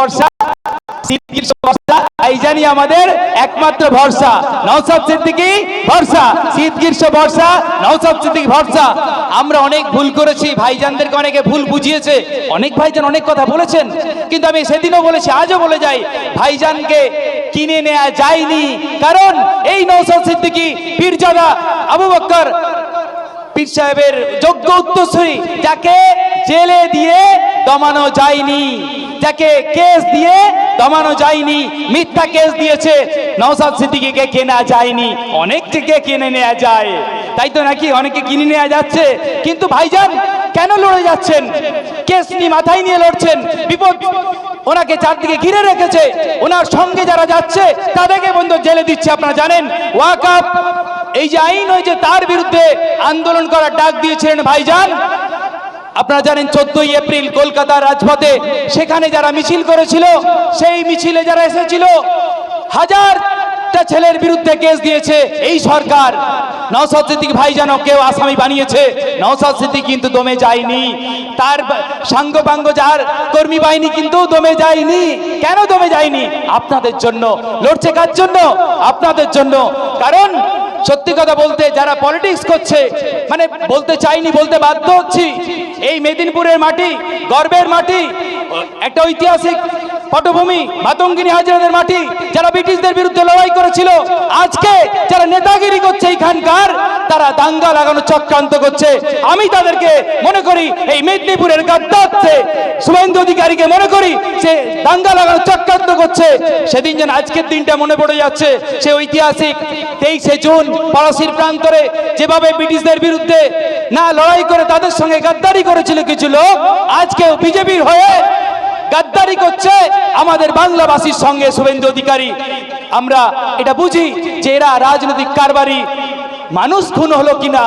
ভরসা শীত গ্রীষ্ম বর্ষা এই জানি আমাদের একমাত্র ভরসা। নওসাদ সিদ্দিকি ভরসা গ্রীষ্ম বর্ষা নওসাদ সিদ্দিকি ভরসা। আমরা অনেক ভুল করেছি, ভাইজানদেরকে অনেকে ভুল বুঝিয়েছে। অনেক ভাইজান অনেক কথা বলেছেন, কিন্তু আমি সেদিনও বলেছি, আজও বলে যাই, ভাইজানকে কিনে নেওয়া যায়নি। কারণ এই নওসাদ সিদ্দিকি, পীরজাদা আবু বক্কর পীর সাহেবের যোগ্য উত্তরসূরি, যাকে জেলে দিয়ে দমানো যায়নি। যাকে কেস দিয়ে দমানো যায়নি। মিথ্যা কেস দিয়েছে। নওসাদ সিদ্দিকীকে কেনা যায়নি। অনেক থেকে কিনে নেওয়া যায়? তাই তো নাকি অনেকে কিনে নেওয়া যাচ্ছে? কিন্তু ভাইজান, কেন লড়ে যাচ্ছেন? কেস নিয়ে মাথায় নিয়ে লড়ছেন? বিপদ ওনাকে চারদিকে ঘিরে রেখেছে। ওনার সঙ্গে যারা যাচ্ছে, তাদেরকে বন্ধু জেলে দিচ্ছে, আপনারা জানেন। ওয়াকাপ এই যে আইন হয়েছে তার বিরুদ্ধে আন্দোলন করার ডাক দিয়েছিলেন ভাইজান। আপনারা জানেন চোদ্দই এপ্রিল কলকাতার রাজপথে সেখানে যারা মিছিল করেছিল, সেই মিছিলে যারা এসেছিল, হাজারটা ছেলের বিরুদ্ধে কেস দিয়েছে এই সরকার। নওসাদ সিদ্দিক ভাইজানও কেউ আসামি বানিয়েছে। নওসাদ সিদ্দিক কিন্তু দমে যায়নি। তার সাঙ্গ পাঙ্গ যার কর্মী বাহিনী কিন্তু দমে যায়নি। কেন দমে যায়নি? আপনাদের জন্য। লড়ছে কার জন্য? আপনাদের জন্য। কারণ সত্যি কথা বলতে যারা পলিটিক্স করছে মানে বলতে চাইনি, বলতে বাধ্য হচ্ছি, এই মেদিনীপুরের মাটি, গর্বের মাটি, একটা ঐতিহাসিক পটভূমি মাতঙ্গিনী হাজরাদের মাটি যারা ব্রিটিশদের বিরুদ্ধে লড়াই করেছিল, আজকে যারা নেতাগিরি করছে এইখানকার, তারা দাঙ্গা লাগানো চক্রান্ত করছে। আমি তাদেরকে মনে করি এই মেদিনীপুরের গাদ্দাচ্ছে শুভেন্দু অধিকারীকে মনে করি সে দাঙ্গা লাগানো চক্রান্ত করছে। সেদিন যেন আজকের দিনটা মনে পড়ে যাচ্ছে, সে ঐতিহাসিক তেইশে জুন পড়াশির প্রান্তরে যেভাবে ব্রিটিশদের বিরুদ্ধে না লড়াই করে তাদের সঙ্গে গাদ্দারি করেছিল কিছু লোক, আজকেও বিজেপির হয়ে গাদ্দারি করছে আমাদের বাংলাবাসীর সঙ্গে শুভেন্দু অধিকারী। আমরা এটা বুঝি যে এরা রাজনৈতিক কারবারি। মানুষ খুন হলো কিনা?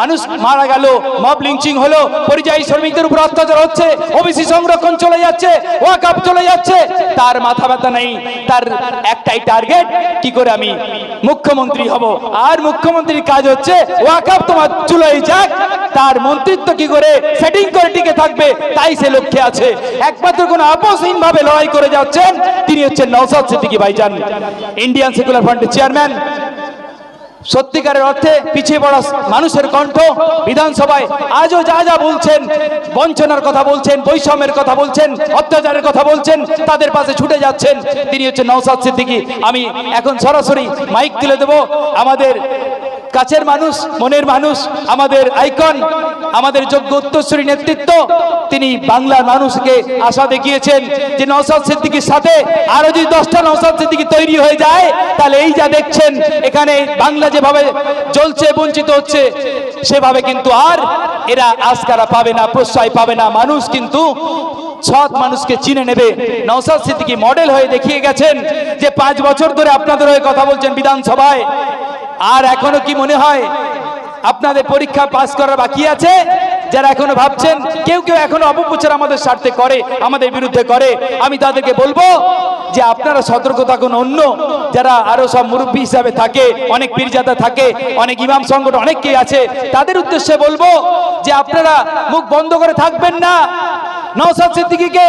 মানুষ মারা গেল মব লিঞ্চিং হলো, পরিযায়ী শ্রমিকদের উপর অত্যাচার হচ্ছে, ওবিসি সংরক্ষণ চলে যাচ্ছে ওয়াকাপ চলে যাচ্ছে, তার মাথা ব্যথা নেই, তার একটাই টার্গেট কি করে আমি মুখ্যমন্ত্রী হব? আর মুখ্যমন্ত্রীর কাজ হচ্ছে ওয়াকাপ তোমার চুলোই যাক, তার মন্ত্রিত্ব কি করে সেটিং করে টিকে থাকবে, তাই সে লক্ষ্যে আছে। একমাত্র কোন আপোষহীন ভাবে লড়াই করে যাচ্ছেন, তিনি হচ্ছেন নওসাদ সিদ্দিকী ভাইজান ইন্ডিয়ান সেকুলার ফ্রন্টের চেয়ারম্যান সত্যিকারের অর্থে পিছিয়ে পড়া মানুষের কণ্ঠ বিধানসভায় আজও যা যা বলছেন, বঞ্চনার কথা বলছেন, বৈষম্যের কথা বলছেন, অত্যাচারের কথা বলছেন, তাদের পাশে ছুটে যাচ্ছেন। তিনি হচ্ছেন নওসাদ সিদ্দিকি। আমি এখন সরাসরি মাইক তুলে দেব আমাদের কাছের মানুষ, মনের মানুষ, আমাদের আইকন, আমাদের যোগ্য উত্তরসূরি নেতৃত্ব, তিনি বাংলার মানুষকে আশা দেখিয়েছেন যে নওসাদ সিদ্দিকির সাথে আরও যদি দশটা নওসাদ সিদ্দিকি তৈরি হয়ে যায়, তাহলে এই যা দেখছেন, এখানে বাংলা যেভাবে জ্বলছে, বঞ্চিত হচ্ছে, সেভাবে কিন্তু আর এরা আজকারা পাবে না, প্রশ্রয় পাবে না। মানুষ কিন্তু সৎ মানুষকে চিনে নেবে। নওসাদ সিদ্দিকি মডেল হয়ে দেখিয়ে গেছেন যে পাঁচ বছর ধরে আপনাদের হয়ে কথা বলছেন বিধানসভায়। আর এখনও কি মনে হয় আপনাদের পরীক্ষা পাস করার বাকি আছে? যারা এখনও ভাবছেন, কেউ কেউ এখনও অপপ্রচার আমাদের স্বার্থে করে, আমাদের বিরুদ্ধে করে, আমি তাদেরকে বলব যে আপনারা সতর্ক থাকুন, অন্য যারা আরও সব মুরব্বী হিসাবে থাকে, অনেক পীরজাদা থাকে, অনেক ইমাম সংগঠন অনেকেই আছে, তাদের উদ্দেশ্যে বলব যে আপনারা মুখ বন্ধ করে থাকবেন না। নওসাদ সিদ্দিকীকে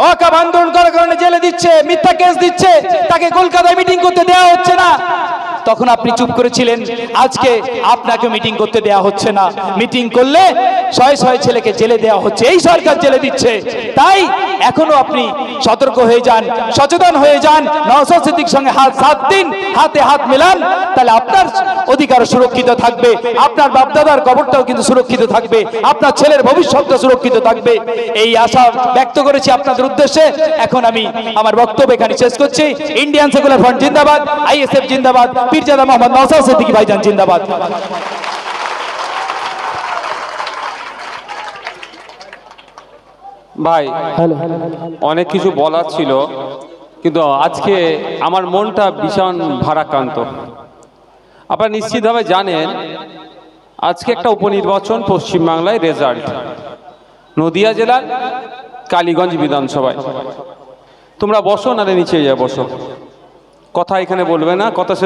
ওয়াকাব আন্দোলন করার কারণে জেলে দিচ্ছে, মিথ্যা কেস দিচ্ছে, তাকে কলকাতায় মিটিং করতে দেওয়া হচ্ছে না। তখন আপনি চুপ করেছিলেন। আজকে আপনাকে মিটিং করতে দেয়া হচ্ছে না। মিটিং করলে ছয় ছয় ছেলেকে জেলে দেওয়া হচ্ছে। এই সরকার জেলে দিচ্ছে। তাই এখনও আপনি সতর্ক হয়ে যান, সচেতন হয়ে যান নওসাদ সিদ্দিক সঙ্গে হাত সাত দিন, হাতে হাত মেলান, তাহলে আপনার অধিকার সুরক্ষিত থাকবে, আপনার বাপদাদার কবরটাও কিন্তু সুরক্ষিত থাকবে, আপনার ছেলের ভবিষ্যৎটা সুরক্ষিত থাকবে। এই আশা ব্যক্ত করেছি আপনাদের উদ্দেশ্যে, এখন আমি আমার বক্তব্য এখানে শেষ করছি। ইন্ডিয়ান সেকুলার ফ্রন্ট জিন্দাবাদ, আইএসএফ জিন্দাবাদ, পীরজাদা মোহাম্মদ নওসাদ সিদ্দিকী ভাইজান জিন্দাবাদ। ভাই অনেক কিছু বলার ছিল কিন্তু আজকে আমার মনটা ভীষণ ভারাক্রান্ত। আপনারা নিশ্চিতভাবে জানেন আজকে একটা উপনির্বাচন পশ্চিমবাংলায় রেজাল্ট নদিয়া জেলার কালীগঞ্জ বিধানসভায়। তোমরা বসো নারে নিচে যা বসো। কথা এখানে বলবে না কথা শেষ